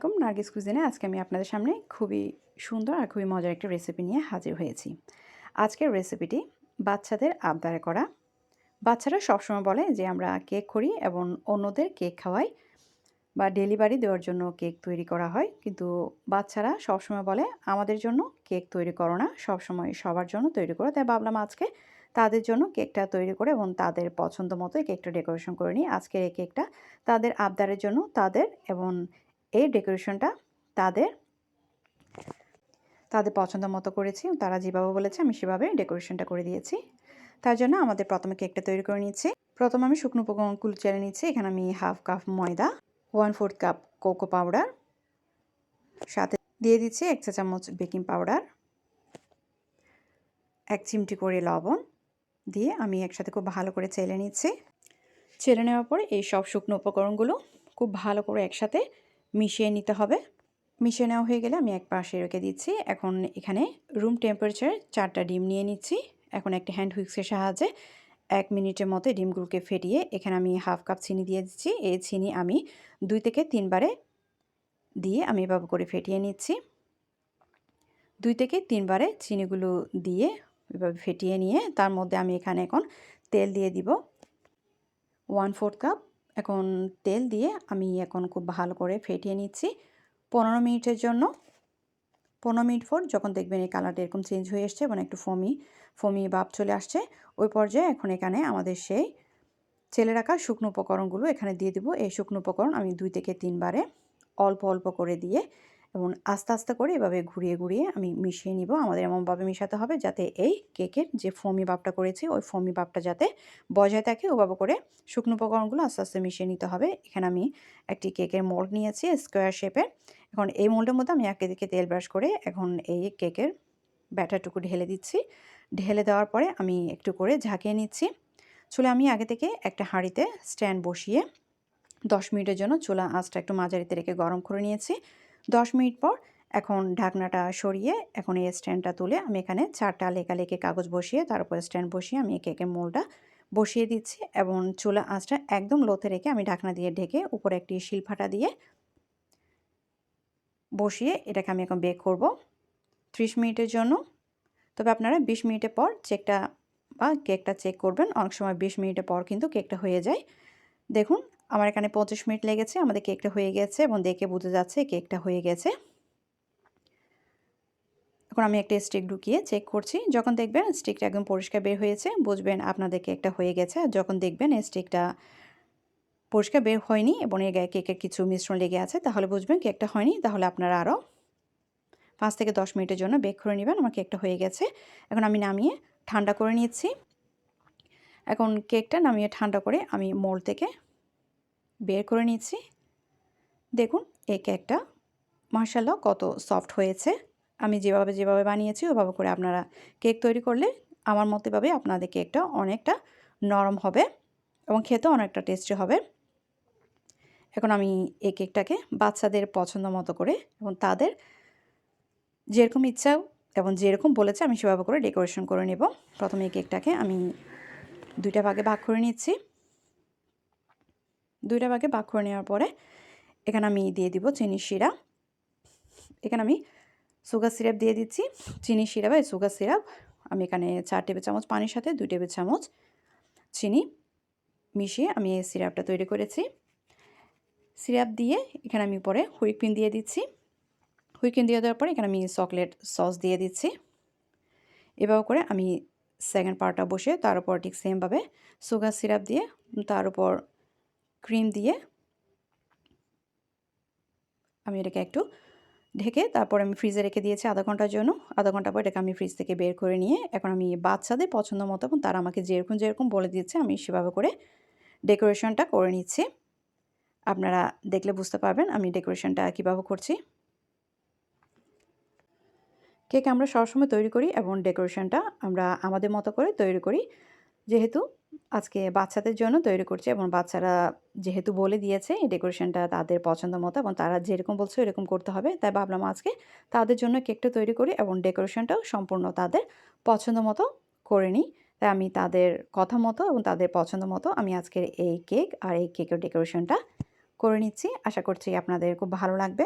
আলাইকুম। নার্গিস কুজিনে আজকে আমি আপনাদের সামনে খুবই সুন্দর আর খুবই মজার একটা রেসিপি নিয়ে হাজির হয়েছি। আজকের রেসিপিটি বাচ্চাদের আবদারে করা। বাচ্চারা সবসময় বলে যে, আমরা কেক করি এবং অন্যদের কেক খাওয়াই বা ডেলিভারি দেওয়ার জন্য কেক তৈরি করা হয়। কিন্তু বাচ্চারা সবসময় বলে, আমাদের জন্য কেক তৈরি করো না। সবসময় সবার জন্য তৈরি করো। তাই ভাবলাম আজকে তাদের জন্য কেকটা তৈরি করে এবং তাদের পছন্দ মতো কেকটা ডেকোরেশন করে নিই। আজকের এই কেকটা তাদের আবদারের জন্য, তাদের এবং এই ডেকোরেশনটা তাদের তাদের পছন্দ মতো করেছি। তারা যেভাবে বলেছে, আমি সেভাবে ডেকোরেশনটা করে দিয়েছি। তার জন্য আমাদের প্রথমে কেকটা তৈরি করে নিচ্ছি। প্রথমে আমি শুকনো উপকরণগুলো চেলে নিচ্ছি। এখানে আমি হাফ কাপ ময়দা one fourth cup cocoa powder সাথে দিয়ে দিচ্ছি এক চা চামচ বেকিং পাউডার এক চিমটি করে লবণ দিয়ে আমি একসাথে খুব ভালো করে চেলে নিচ্ছি। চেলে নেওয়ার পরে এই সব শুকনো উপকরণগুলো খুব ভালো করে একসাথে মিশিয়ে নিতে হবে। মিশিয়ে নেওয়া হয়ে গেলে আমি এক পাশে রেখে দিচ্ছি। এখন এখানে রুম টেম্পারেচার চারটা ডিম নিয়ে নিচ্ছি। এখন একটা হ্যান্ড হুইক্সের সাহায্যে এক মিনিটের মতো ডিমগুলোকে ফেটিয়ে এখানে আমি হাফ কাপ চিনি দিয়ে দিচ্ছি। এই চিনি আমি দুই থেকে তিনবারে দিয়ে আমি এভাবে করে ফেটিয়ে নিচ্ছি। দুই থেকে তিনবারে চিনিগুলো দিয়ে এভাবে ফেটিয়ে নিয়ে তার মধ্যে আমি এখানে এখন তেল দিয়ে দিব। ওয়ান ফোর্থ কাপ এখন তেল দিয়ে আমি এখন খুব ভালো করে ফেটিয়ে নিচ্ছি। পনেরো মিনিটের জন্য। পনেরো মিনিট পর যখন দেখবেন এই কালারটা এরকম চেঞ্জ হয়ে এসছে এবং একটু ফমি ফমি ভাব চলে আসছে, ওই পর্যায়ে এখন এখানে আমাদের সেই ছেলে রাখা শুকনো উপকরণগুলো এখানে দিয়ে দেবো। এই শুকনো উপকরণ আমি দুই থেকে তিনবারে অল্প অল্প করে দিয়ে এবং আস্তে আস্তে করে এভাবে ঘুরিয়ে ঘুরিয়ে আমি মিশিয়ে নিব। আমাদের এমনভাবে মিশাতে হবে যাতে এই কেকের যে ফমি ভাবটা করেছি, ওই ফমি ভাবটা যাতে বজায় থাকে, ওভাবে করে শুকনো উপকরণগুলো আস্তে আস্তে মিশিয়ে নিতে হবে। এখানে আমি একটি কেকের মোল্ড নিয়েছি, স্কোয়ার শেপের। এখন এই মোল্ডের মধ্যে আমি একে তেল ব্রাশ করে এখন এই কেকের ব্যাটারটুকু ঢেলে দিচ্ছি। ঢেলে দেওয়ার পরে আমি একটু করে ঝাঁকিয়ে নিচ্ছি। চুলে আমি আগে থেকে একটা হাঁড়িতে স্ট্যান্ড বসিয়ে দশ মিনিটের জন্য চুলা আঁচটা একটু মাঝারিতে রেখে গরম করে নিয়েছি। দশ মিনিট পর এখন ঢাকনাটা সরিয়ে এখন এই স্ট্যান্ডটা তুলে আমি এখানে চারটা লেখা লেখে কাগজ বসিয়ে তার উপর স্ট্যান্ড বসিয়ে আমি কেকের মোলটা বসিয়ে দিচ্ছি এবং চুলা আঁচটা একদম লোতে রেখে আমি ঢাকনা দিয়ে ঢেকে উপরে একটি শিলফাটা দিয়ে বসিয়ে এটাকে আমি এখন বেক করব ত্রিশ মিনিটের জন্য। তবে আপনারা বিশ মিনিটের পর চেকটা বা কেকটা চেক করবেন। অনেক সময় বিশ মিনিটের পর কিন্তু কেকটা হয়ে যায়। দেখুন আমার এখানে পঁচিশ মিনিট লেগেছে, আমাদের কেকটা হয়ে গেছে এবং দেখে বুঝে যাচ্ছে কেকটা হয়ে গেছে। এখন আমি একটা স্টিক ঢুকিয়ে চেক করছি। যখন দেখবেন স্টিকটা একদম পরিষ্কার বের হয়েছে, বুঝবেন আপনাদের কেকটা হয়ে গেছে। আর যখন দেখবেন স্টিকটা পরিষ্কার বের হয়নি এবং এর গায়ে কেকের কিছু মিশ্রণ লেগে আছে, তাহলে বুঝবেন কেকটা হয়নি। তাহলে আপনারা আরও পাঁচ থেকে দশ মিনিটের জন্য বেক করে নেবেন, আমার কেকটা হয়ে গেছে। এখন আমি নামিয়ে ঠান্ডা করে নিচ্ছি। এখন কেকটা নামিয়ে ঠান্ডা করে আমি মোল থেকে বের করে নিচ্ছি। দেখুন এই কেকটা মার্শাল্লাহ কত সফট হয়েছে। আমি যেভাবে যেভাবে বানিয়েছি, ওভাবে করে আপনারা কেক তৈরি করলে আমার মতেভাবে আপনাদের কেকটা অনেকটা নরম হবে এবং খেতে অনেকটা টেস্টি হবে। এখন আমি এই কেকটাকে বাচ্চাদের পছন্দ মতো করে এবং তাদের যেরকম ইচ্ছা এবং যেরকম বলেছে আমি সেভাবে করে ডেকোরেশন করে নেব। প্রথমে এই কেকটাকে আমি দুইটা ভাগে ভাগ করে নিচ্ছি। দুইটা ভাগে ভাগ করে নেওয়ার পরে এখানে আমি দিয়ে দিব চিনি শিরা। এখানে আমি সুগার সিরাপ দিয়ে দিচ্ছি। চিনি সিরাপ আর সুগার সিরাপ আমি এখানে চার টেবিল চামচ পানির সাথে দুই টেবিল চামচ চিনি মিশিয়ে আমি এই সিরাপটা তৈরি করেছি। সিরাপ দিয়ে এখানে আমি পরে হুইপিন দিয়ে দিচ্ছি। হুইপিন দিয়ে দেওয়ার পরে এখানে আমি চকলেট সস দিয়ে দিচ্ছি। এভাবে করে আমি সেকেন্ড পার্টটা বসে তার উপর ঠিক সেমভাবে সুগার সিরাপ দিয়ে তার উপর ক্রিম দিয়ে আমি এটাকে একটু ঢেকে তারপর আমি ফ্রিজে রেখে দিয়েছি আধা ঘণ্টার জন্য। আধা ঘণ্টা পর এটাকে আমি ফ্রিজ থেকে বের করে নিয়ে এখন আমি বাচ্চাদের পছন্দ মতো এবং তারা আমাকে যেরকম যেরকম বলে দিচ্ছে আমি সেভাবে করে ডেকোরেশনটা করে নিচ্ছি। আপনারা দেখলে বুঝতে পারবেন আমি ডেকোরেশনটা কীভাবে করছি। কেক আমরা সবসময় তৈরি করি এবং ডেকোরেশনটা আমরা আমাদের মতো করে তৈরি করি। যেহেতু আজকে বাচ্চাদের জন্য তৈরি করছি এবং বাচ্চারা যেহেতু বলে দিয়েছে এই ডেকোরেশনটা তাদের পছন্দ মতো এবং তারা যেরকম বলছে এরকম করতে হবে, তাই ভাবলাম আজকে তাদের জন্য কেকটা তৈরি করি এবং ডেকোরেশনটাও সম্পূর্ণ তাদের পছন্দ মতো করে নিই। তাই আমি তাদের কথা মতো এবং তাদের পছন্দ মতো আমি আজকের এই কেক আর এই কেকের ডেকোরেশনটা করে নিচ্ছি। আশা করছি আপনাদের খুব ভালো লাগবে।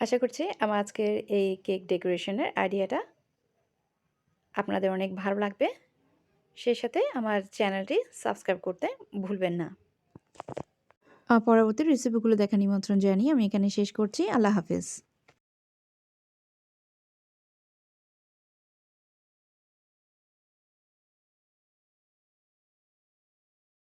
আশা করছি আমার আজকের এই কেক ডেকোরেশনের আইডিয়াটা আপনাদের অনেক ভালো লাগবে। সেই সাথে আমার চ্যানেলটি সাবস্ক্রাইব করতে ভুলবেন না। পরবর্তী রেসিপিগুলো দেখা নিমন্ত্রণ জানিয়ে আমি এখানে শেষ করছি। আল্লাহ হাফিজ।